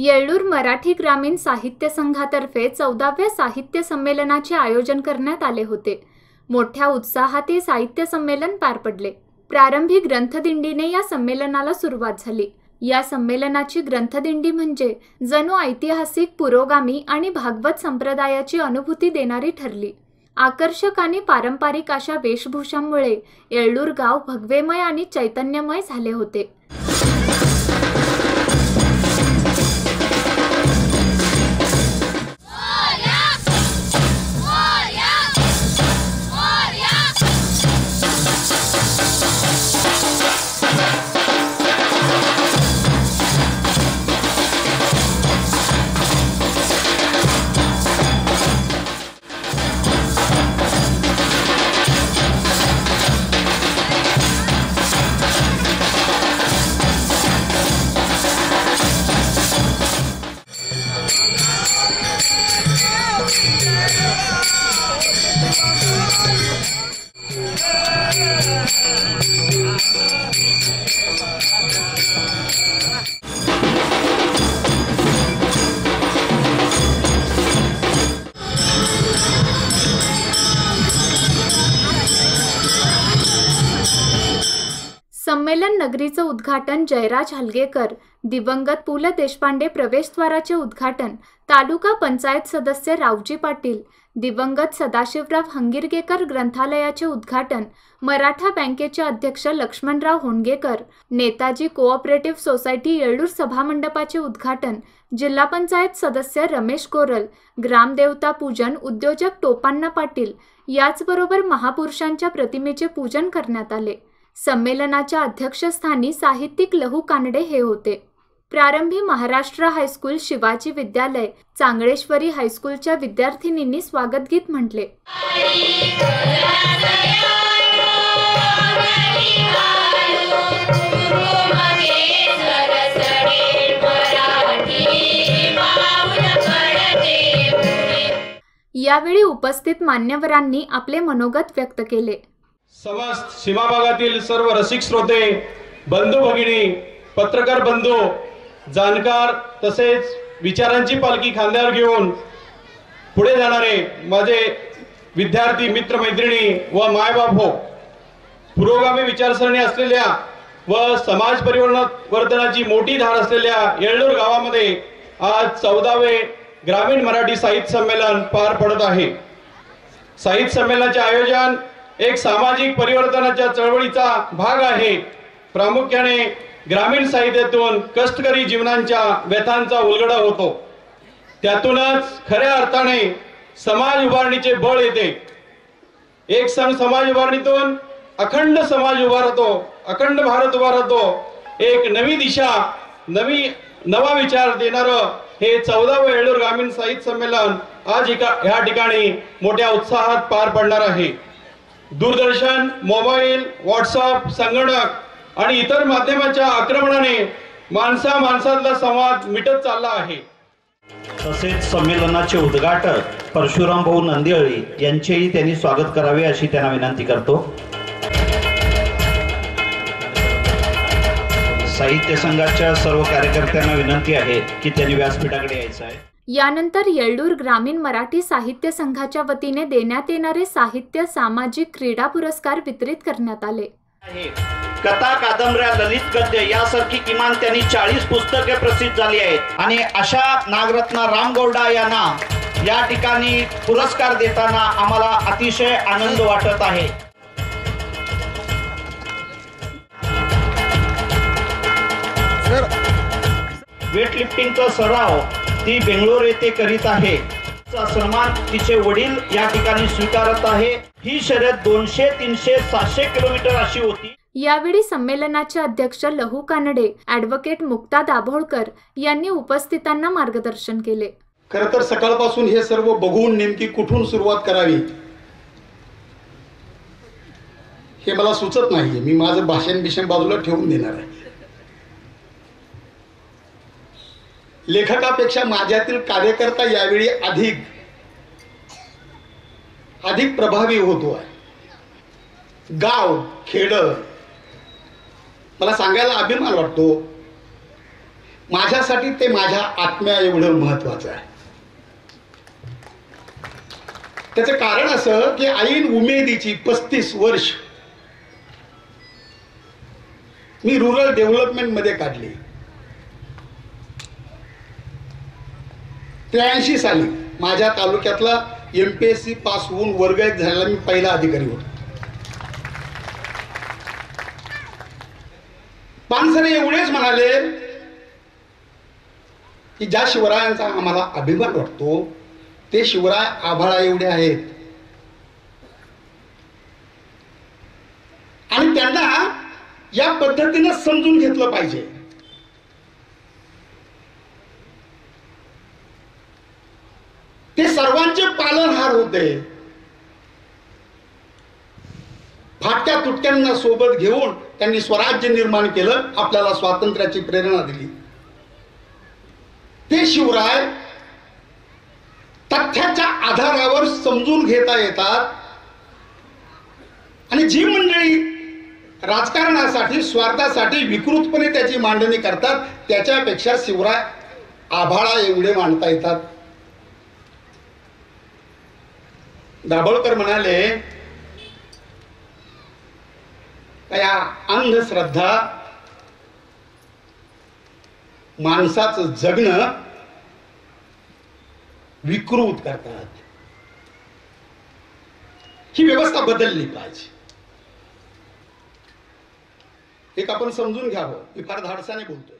येळ्ळूर मराठी ग्रामीण साहित्य संघातर्फे चौदाव्या साहित्य संमेलनाचे आयोजन करण्यात आले होते. मोठ्या उत्साहात हे साहित्य संमेलन पार पडले. प्रारंभी ग्रंथदिंडीने या संमेलनाला सुरुवात झाली. या संमेलनाची ग्रंथदिंडी म्हणजे जणू ऐतिहासिक पुरोगामी आणि भागवत संप्रदायाची अनुभूती देणारी ठरली. आकर्षक आणि पारंपरिक अशा वेशभूषांमुळे येळ्ळूर गाव भगवेमय आणि चैतन्यमय झाले होते. पर्यटन नगरीचं उद्घाटन जयराज हलगेकर दिवंगत पु. ल. देशपांडे प्रवेशद्वाराचे उद्घाटन तालुका पंचायत सदस्य रावजी पाटील दिवंगत सदाशिवराव हंगिरगेकर ग्रंथालयाचे उद्घाटन मराठा बँकेचे अध्यक्ष लक्ष्मणराव होणगेकर नेताजी कोऑपरेटिव्ह सोसायटी येळूर सभामंडपाचे उद्घाटन जिल्हा पंचायत सदस्य रमेश कोरल ग्रामदेवता पूजन उद्योजक टोपांना पाटील याचबरोबर महापुरुषांच्या प्रतिमेचे पूजन करण्यात आले. संमेलनाच्या अध्यक्षस्थानी साहित्यिक लहू कानडे हे होते. प्रारंभी महाराष्ट्र हायस्कूल शिवाजी विद्यालय चांगळेश्वरी हायस्कूलच्या विद्यार्थिनींनी स्वागतगीत म्हटले. यावेळी उपस्थित मान्यवरांनी आपले मनोगत व्यक्त केले. समस्त सीमा भागातील सर्व रसिक श्रोते बंधू भगिनी पत्रकार बंधू जाणकार तसेच विचारांची पालखी खांद्यावर घेऊन पुढे जाणारे माझे विद्यार्थी मित्र मैत्रिणी व मायबाप हो पुरोगामी विचारसरणी असलेल्या व समाज परिवर्तनाची मोठी धार असलेल्या येळूर गावामध्ये आज चौदावे ग्रामीण मराठी साहित्य संमेलन पार पडत आहे. साहित्य संमेलनाचे आयोजन एक सामाजिक परिवर्तनाच्या चळवळीचा भाग आहे. प्रामुख्याने ग्रामीण साहित्यातून कष्टकरी जीवनांच्या व्यथांचा उलगडा होतो. त्यातूनच खऱ्या अर्थाने समाज उभारणीचे बळ येते. एक सण समाज उभारणीतून अखंड समाज उभा राहतो अखंड भारत उभा राहतो एक नवी दिशा नवी नवा विचार देणारं हे चौदावं येळूर ग्रामीण साहित्य संमेलन आज ह्या ठिकाणी मोठ्या उत्साहात पार पडणार आहे. दूरदर्शन मोबाईल व्हॉट्सअप संगणक आणि इतर माध्यमाच्या आक्रमणाने माणसा माणसातला संवाद मिटत चालला आहे. तसेच संमेलनाचे उद्घाटक परशुराम भाऊ नंदिअळी यांचेही त्यांनी स्वागत करावे अशी त्यांना विनंती करतो. साहित्य संघाच्या सर्व कार्यकर्त्यांना विनंती आहे की त्यांनी व्यासपीठाकडे यायचं आहे. यानंतर येळ्ळूर ग्रामीण मराठी साहित्य संघाच्या वतीने देण्यात येणारे साहित्य सामाजिक क्रीडा पुरस्कार वितरित करण्यात आले. कथा कादंबऱ्या ललित गद्य यासारखी किमान त्यांनी चाळीस पुस्तके प्रसिद्ध झाली आहेत. आणि अशा नागरत्न राम गौडा यांना या ठिकाणी पुरस्कार देताना आम्हाला अतिशय आनंद वाटत आहे. वेटलिफ्टिंगचा सराव ती बेंगलोर येथे करीत आहे. सन्मान तिचे वडील या ठिकाणी स्वीकारत आहे. ही शर्यत दोनशे तीनशे सातशे किलोमीटर अशी होती. यावेळी संमेलनाचे अध्यक्ष लहू कानडे ऍडव्होकेट मुक्ता दाभोळकर यांनी उपस्थितांना मार्गदर्शन केले. खर तर सकाळपासून हे सर्व बघून नेमकी कुठून सुरुवात करावी? हे मला सुचत नाहीये. मी माझं भाषण बिषण बाजूला ठेवून देणार आहे. लेखकापेक्षा माझ्यातील कार्यकर्ता यावेळी अधिक अधिक प्रभावी होतो आहे. गाव खेड मला सांगायला अभिमान वाटतो. माझ्यासाठी ते माझ्या आत्म्या एवढं महत्वाचं आहे. त्याचं कारण असं की ऐन उमेदीची पस्तीस वर्ष मी रुरल डेव्हलपमेंटमध्ये काढली. त्र्याऐंशी साली माझ्या तालुक्यातला एमपीएससी पास होऊन वर्ग एक झालेला मी पहिला अधिकारी होतो. पानसरे एवढेच म्हणाले की ज्या शिवरायांचा आम्हाला अभिमान वाटतो ते शिवराय आभाळा एवढे आहेत. आणि त्यांना या पद्धतीने समजून घेतलं पाहिजे. ते सर्वांचे पालनहार होते. फाटक्या तुटक्यांना सोबत घेऊन त्यांनी स्वराज्य निर्माण केलं आपल्याला स्वातंत्र्याची प्रेरणा दिली. ते शिवराय तथ्याच्या आधारावर समजून घेता येतात. आणि जी मंडळी राजकारणासाठी स्वार्थासाठी विकृतपणे त्याची मांडणी करतात त्याच्यापेक्षा शिवराय आभाळा एवढे मांडता येतात. दाभोळकर म्हणाले या अंधश्रद्धा माणसाचं जगणं विकृत करतात. ही व्यवस्था बदलली पाहिजे. एक आपण समजून घ्यावं. मी फार धाडसाने बोलतोय.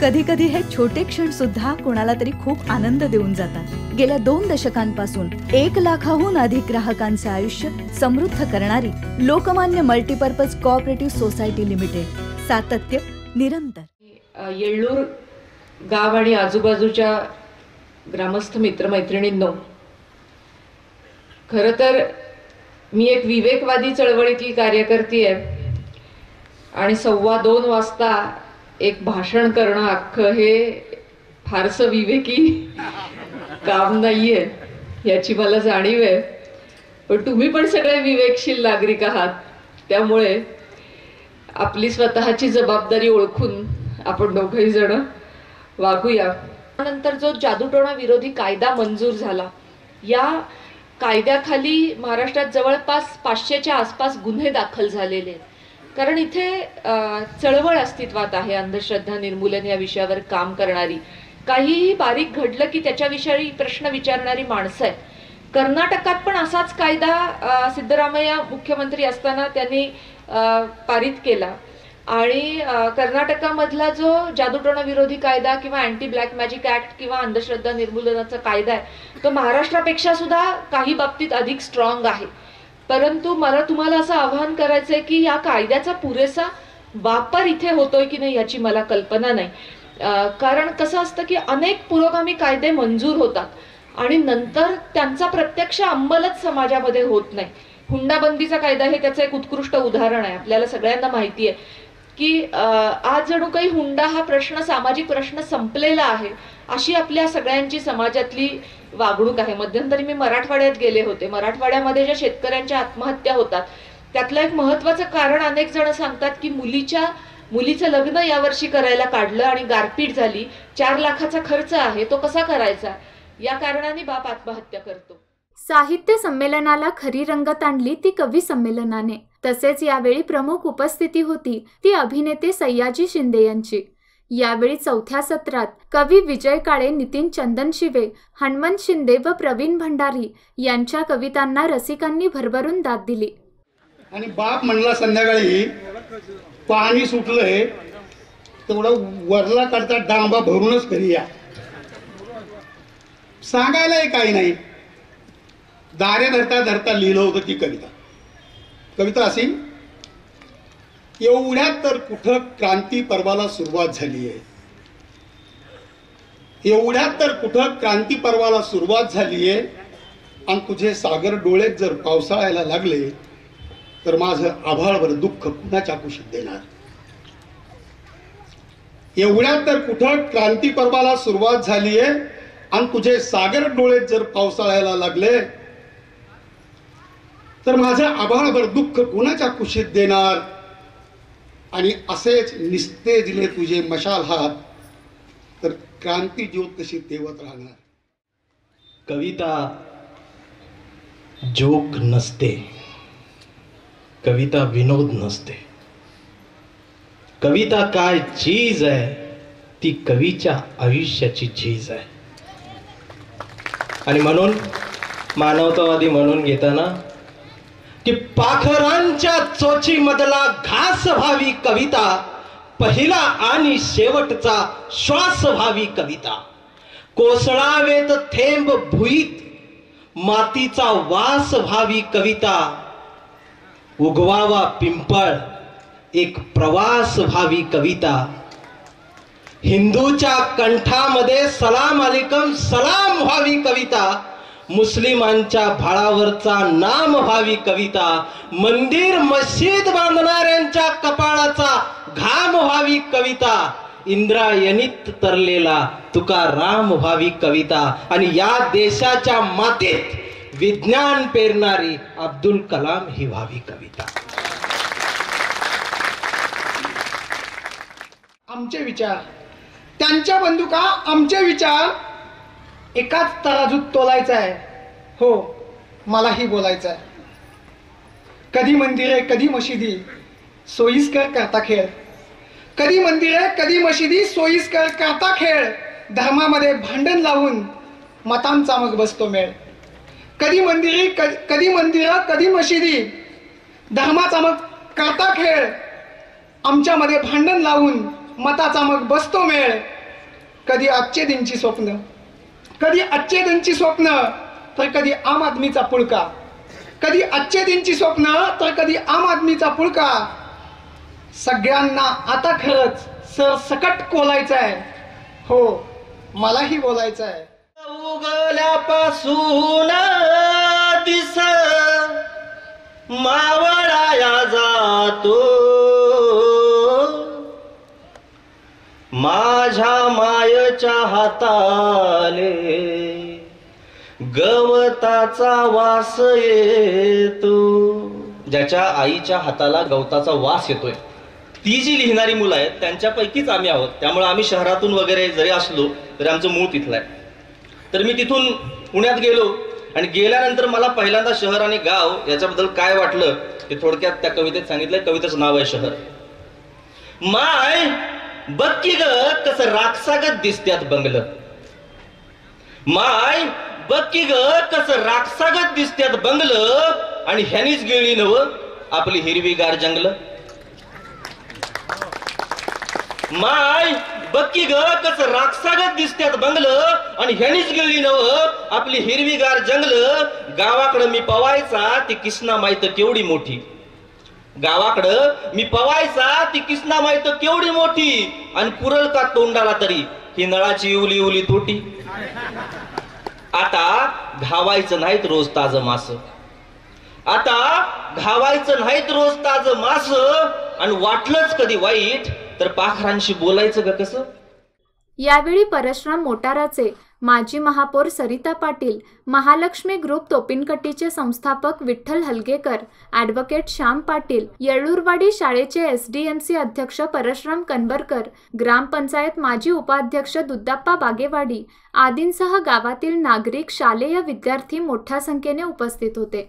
कधी कधी हे छोटे क्षण सुद्धा कोणाला तरी खूप आनंद देऊन जातात. गेल्या दोन दशकांपासून एक लाखाहून अधिक ग्राहकांचे आयुष्य समृद्ध करणारी Lokmanya multipurpose cooperative society limited सातत्य निरंतर. येळूर येळ्ळूर गाव आणि आजूबाजूच्या ग्रामस्थ मित्रमैत्रिणींनो खरं तर मी एक विवेकवादी चळवळीतली कार्यकर्ती आहे आणि सव्वा दोन वाजता एक भाषण करणं अख्खं हे फारसं विवेकी काम नाहीये याची मला जाणीव आहे. पण तुम्ही पण सगळे विवेकशील नागरिक आहात. त्यामुळे आपली स्वतःची जबाबदारी ओळखून आपण दोघही जण वागूया. नंतर जो जादूटोणा विरोधी कायदा मंजूर झाला या कायद्याखाली महाराष्ट्रात जवळपास पाचशेच्या आसपास गुन्हे दाखल झालेले आहेत. कारण इथे चळवळ अस्तित्वात आहे अंधश्रद्धा निर्मूलन या विषयावर काम करणारी. काहीही बारीक घडलं की त्याच्याविषयी प्रश्न विचारणारी माणसं आहेत. कर्नाटकात पण असाच कायदा सिद्धरामय्या मुख्यमंत्री असताना त्यांनी पारित केला. आणि कर्नाटकामधला जो जादूटोणा विरोधी कायदा किंवा अँटी ब्लॅक मॅजिक ऍक्ट किंवा अंधश्रद्धा निर्मूलनाचा कायदा आहे तो महाराष्ट्रापेक्षा सुद्धा काही बाबतीत अधिक स्ट्रॉंग आहे. परंतु मला तुम्हाला असं आवाहन करायचंय की या कायद्याचा पुरेसा वापर इथे होतोय की नाही याची मला कल्पना नाही. कारण कसं असतं की अनेक पुरोगामी कायदे मंजूर होतात आणि नंतर त्यांचा प्रत्यक्ष अंमलच समाजामध्ये होत नाही. हुंडाबंदीचा कायदा हे त्याचं एक उत्कृष्ट उदाहरण आहे. आपल्याला सगळ्यांना माहिती आहे की आज जणू काही हुंडा हा प्रश्न सामाजिक प्रश्न संपलेला आहे अशी आपल्या सगळ्यांची समाजातली वागणूक आहे. मध्यंतरी मी मराठवाड्यात गेले होते. मराठवाड्यामध्ये ज्या शेतकऱ्यांच्या आत्महत्या होतात त्यातलं एक महत्वाचं कारण अनेक जण सांगतात की मुलीच्या मुलीचं लग्न यावर्षी करायला काढलं आणि गारपीट झाली. चार लाखाचा खर्च आहे. तो कसा करायचा? या कारणाने बाप आत्महत्या करतो. साहित्य संमेलनाला खरी रंगत आणली ती कवी संमेलनाने. तसेच यावेळी प्रमुख उपस्थिती होती ती अभिनेते सय्याजी शिंदे यांची. यावेळी चौथ्या सत्रात कवी विजय काळे नितीन चंदन शिवे हनुमंत शिंदे व प्रवीण भंडारी यांच्या कवितांना रसिकांनी भरभरून दाद दिली. आणि बाप म्हणला संध्याकाळी पाणी सुटलंय तेवढं वरला करता डांबा भरूनच घरी या. सांगायलाही काही नाही. दारे धरता धरता लिहिलं होतं ती कविता. कविता अशी एवढ्यात तर कुठं क्रांती पर्वाला सुरुवात झाली आहे. एवढ्यात तर कुठं क्रांती पर्वाला सुरुवात झाली आहे. आणि तुझे सागर डोळेत जर पावसाळ्याला लागले तर माझं आभाळभर दुःख कुणाच्या कुशीत देणार? एवढ्यात तर कुठं क्रांती पर्वाला सुरुवात झालीये आणि तुझे सागर डोळे जर पावसाळ्याला लागले तर माझं आभाळभर दुःख कुणाच्या कुशीत देणार? आणि असेच निस्ते दिले तुझे मशाल हात तर क्रांती ज्योत कशी तेवत राहणार? कविता जोक नसते कविता विनोद नसते. कविता काय चीज आहे ती कवीच्या आयुष्याची झीज आहे. आणि म्हणून मानवतावादी म्हणून घेताना की पाखरांच्या चोची मधला घास व्हावी कविता पहिला आणि शेवटचा श्वास व्हावी कविता. कोसळावेत थेंब भुईत मातीचा वास व्हावी कविता. उगवावा पिंपळ एक प्रवास व्हावी कविता. हिंदूच्या कंठामध्ये सलाम अलिकम सलाम व्हावी कविता. मुस्लिमांच्या भाळावरचा नाम कविता मंदिर मशीद बांधणाऱ्यांच्या कपाळाचा घाम व्हावी कविता इंद्रायणीत तरलेला तुका राम व्हावी कविता आणि या देशाच्या मातेत विज्ञान पेरणारी अब्दुल कलाम ही व्हावी कविता. आमचे विचार. त्यांच्या बंदुका आमचे विचार. एकाच तराजूत तोलायचा आहे हो मलाही बोलायचं आहे कधी मंदिरे कधी मशिदी सोयीस्कर करता खेळ. कधी मंदिरे कधी मशिदी सोयीस्कर करता खेळ. धर्मामध्ये भांडण लावून मतांचा मग बसतो मेळ. कधी मंदिरे क- कधी मंदिरं कधी मशिदी धर्माचा मग करता खेळ. आमच्यामध्ये भांडण लावून मताचा मग बसतो मेळ. कधी आजचे दिनची स्वप्न कधी आजचे दिनची स्वप्न तर कधी आम आदमीचा पुळका. कधी आजचे स्वप्न तर कधी आम आदमीचा पुळका. सगळ्यांना आता खरंच सर सकट कोलायचं आहे हो मलाही बोलायचं आहे उगल्यापासून दिस मावळाया जातो. माझ्या मायच्या हाताले गवताचा वास येतो. ज्याच्या आईच्या हाताला गवताचा वास येतोय. ती जी लिहिणारी मुलं आहेत त्यांच्यापैकीच आम्ही आहोत. त्यामुळे आम्ही शहरातून वगैरे जरी असलो तरी आमचं मूळ तिथलं आहे. तर मी तिथून पुण्यात गेलो आणि गेल्यानंतर मला पहिल्यांदा शहर आणि गाव याच्याबद्दल काय वाटलं ते थोडक्यात त्या कवितेत सांगितलंय. कवितेचं नाव आहे शहर. माय बघ की ग कसं राक्षागत दिसत्यात बंगलं. माय बघ की ग कसं राक्षागत दिसत्यात बंगलं आणि ह्यानीच गिळली नव आपली हिरवीगार जंगल. माय बक्की ग कस राक्षसागत दिसत्यात बंगलं आणि ह्यानीच गिळली नव आपली हिरवीगार जंगल. गावाकडं मी पवायचा ती किसना माहीत केवढी मोठी. गावाकडं मी पवायचा ती किसना माहीत केवढी मोठी. आणि पुरल का तोंडाला तरी ही नळाची उली उली तोटी. आता घावायचं नाहीत रोज ताज मास. आता घावायचं नाहीत रोज ताज मास आणि वाटलंच कधी वाईट तर पाखरांशी बोलायचं का कसं? यावेळी परशुराम मोटाराचे माजी महापौर सरिता पाटील महालक्ष्मी ग्रुप तोपिनकट्टीचे संस्थापक विठ्ठल हलगेकर ॲडव्होकेट श्याम पाटील येळूरवाडी शाळेचे एस डी एम सी अध्यक्ष परशुराम कनबरकर ग्रामपंचायत माजी उपाध्यक्ष दुद्दाप्पा बागेवाडी आदींसह गावातील नागरिक शालेय विद्यार्थी मोठ्या संख्येने उपस्थित होते.